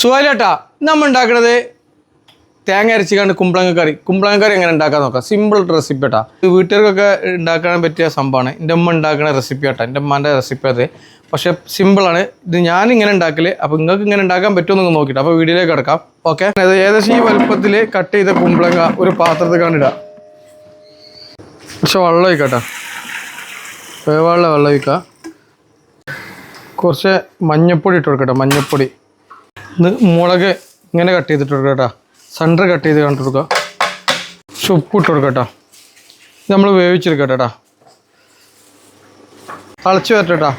സുഖാലേട്ടാ നമ്മൾ ഉണ്ടാക്കണത് തേങ്ങ അരച്ചിക്കാണ്ട് കുമ്പളങ്ങ കറി. കുമ്പളങ്ങ കറി എങ്ങനെ ഉണ്ടാക്കാൻ നോക്കാം. സിമ്പിൾ റെസിപ്പി കേട്ടാ വീട്ടുകാർക്കൊക്കെ ഉണ്ടാക്കാൻ പറ്റിയ സംഭവമാണ്. എന്റെ അമ്മ ഉണ്ടാക്കുന്ന റെസിപ്പി ആട്ടാ. എന്റെ അമ്മാന്റെ റെസിപ്പി അത്. പക്ഷേ സിമ്പിളാണ് ഇത് ഞാൻ ഇങ്ങനെ ഉണ്ടാക്കൽ അപ്പോൾ നിങ്ങൾക്ക് ഇങ്ങനെ ഉണ്ടാക്കാൻ പറ്റുമോ പറ്റുമെന്ന് നോക്കിയിട്ട്. അപ്പോൾ വീഡിയോയിലേക്ക് കിടക്കാം. ഓക്കെ? അത് ഏകദേശം ഈ വലുപ്പത്തിൽ കട്ട് ചെയ്ത കുമ്പളങ്ങ ഒരു പാത്രത്തിൽ കണ്ടിടാം പക്ഷെ വെള്ളം ഒഴിക്കട്ടെ. വേവാനുള്ള വെള്ളം ഒഴിക്കുക കുറച്ച് മഞ്ഞപ്പൊടി ഇട്ട് കൊടുക്കട്ടെ. മഞ്ഞപ്പൊടി. മുളക് ഇങ്ങനെ കട്ട് ചെയ്തിട്ട് കൊടുക്കുക കേട്ടോ. സെന്റർ കട്ട് ചെയ്ത് കണ്ടു കൊടുക്കുക ചുപ്പ് ഇട്ട് കൊടുക്കുക കേട്ടോ. നമ്മൾ വേവിച്ചെടുക്കട്ടെ കേട്ടോ തിളച്ച് വരട്ടെ കേട്ടോ.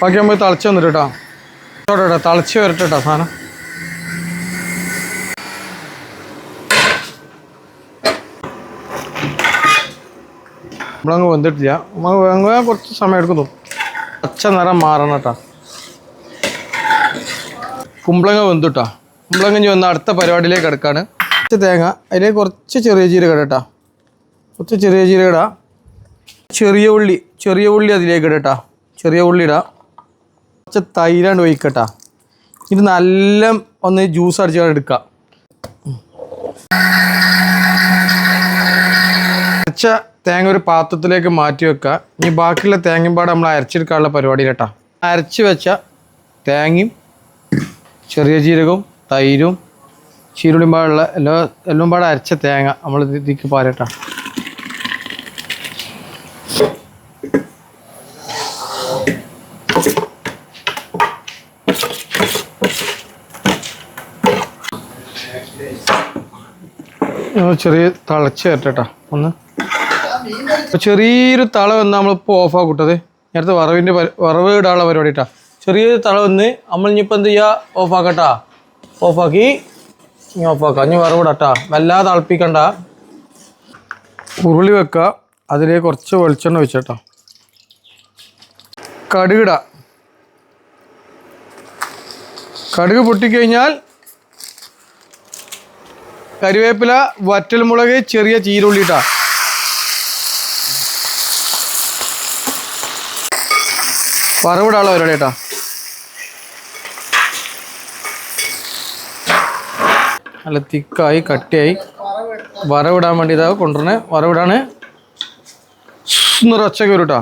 ബാക്കി നമ്മൾ തിളച്ച് വന്നിട്ട് കേട്ടോ. കേട്ടോ തിളച്ച് വരട്ടെ സാധനം. നമ്മളങ്ങ് വന്നിട്ടില്ല അങ്ങ് കുറച്ച് സമയം എടുക്കുന്നു പച്ച നിറം മാറണം കേട്ടോ. കുമ്പളങ്ങ വെന്തുട്ടാ. കുമ്പളങ്ങ ഇനി വന്ന അടുത്ത പരിപാടിയിലേക്ക് കിടക്കാണ്. കുറച്ച് തേങ്ങ അതിലേക്ക് കുറച്ച് ചെറിയ ജീരകം ഇടട്ടാ. കുറച്ച് ചെറിയ ജീരകം ഇടാ. ചെറിയ ഉള്ളി ചെറിയ ഉള്ളി അതിലേക്ക് ഇടട്ടാ. ചെറിയ ഉള്ളി ഇടാ. കുറച്ച് തൈരാണ്ട് ഒഴിക്കട്ടാ. ഇത് നല്ല ഒന്ന് ജ്യൂസ് അടിച്ചാണ് എടുക്കുക അരച്ച തേങ്ങ ഒരു പാത്രത്തിലേക്ക് മാറ്റി വെക്കുക ഇനി ബാക്കിയുള്ള തേങ്ങയും പാടെ നമ്മൾ അരച്ചെടുക്കാനുള്ള പരിപാടി അരച്ച് വെച്ച തേങ്ങയും ചെറിയ ജീരകവും തൈരും ചീരുള്ളിയും പാടുള്ള എല്ലാ എല്ലാം പാടെ അരച്ച തേങ്ങ നമ്മൾ ഇതിക്ക് പാരട്ടാ. ചെറിയ തിളച്ച് കയറ്റട്ടാ ഒന്ന്. ചെറിയൊരു തള വന്ന് നമ്മളിപ്പോൾ ഓഫാക്കിട്ടത് കൂട്ടത് നേരത്തെ വറവിന്റെ വറവ് ഇടാനുള്ള പരിപാടി കേട്ടാ ചെറിയൊരു തള വന്ന് നമ്മൾ ഇനിയിപ്പോൾ എന്ത് ചെയ്യുക ഓഫാക്കട്ടാ. ഓഫാക്കി. ഇനി ഓഫാക്കാം. ഇനി വറവിടട്ടാ വല്ലാതെ തിളപ്പിക്കണ്ട. ഉരുളി വെക്കുക അതിലേക്ക് കുറച്ച് വെളിച്ചെണ്ണ വെച്ചേട്ടാ കടുകിട. കടുക് പൊട്ടിക്കഴിഞ്ഞാൽ കരിവേപ്പില വറ്റൽമുളക് ചെറിയ ചീരുള്ളി ഇട്ടാ വറവിടാനുള്ള പരിപാടി കേട്ടോ നല്ല തിക്കായി കട്ടിയായി. വരവിടാൻ വേണ്ടി ഇതാ കൊണ്ടുവരണേ വരവിടാണ് ഒന്നൊരു ഒച്ചയ്ക്ക് വരും കേട്ടോ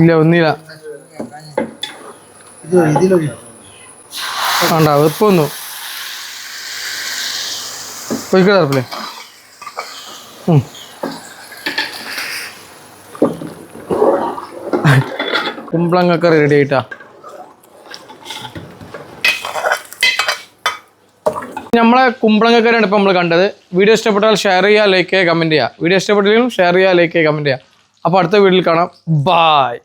ഇല്ല ഒന്നില്ല വേണ്ട ഇപ്പൊ ഒന്നു. പോയിക്കിടപ്പില്ലേ കുമ്പളങ്ങക്കറി റെഡി ആയിട്ടാ. നമ്മളെ കുമ്പളങ്ങക്കാരാണ് ഇപ്പോൾ നമ്മൾ കണ്ടത്. വീഡിയോ ഇഷ്ടപ്പെട്ടാൽ ഷെയർ ചെയ്യുക ലൈക്ക് ചെയ്യുക കമന്റ് ചെയ്യുക. വീഡിയോ ഇഷ്ടപ്പെട്ടില്ലെങ്കിലും ഷെയർ ചെയ്യുക ലൈക്ക് ചെയ്യുക കമന്റ് ചെയ്യുക. അപ്പോൾ അടുത്ത വീഡിയോയിൽ കാണാം. ബായ്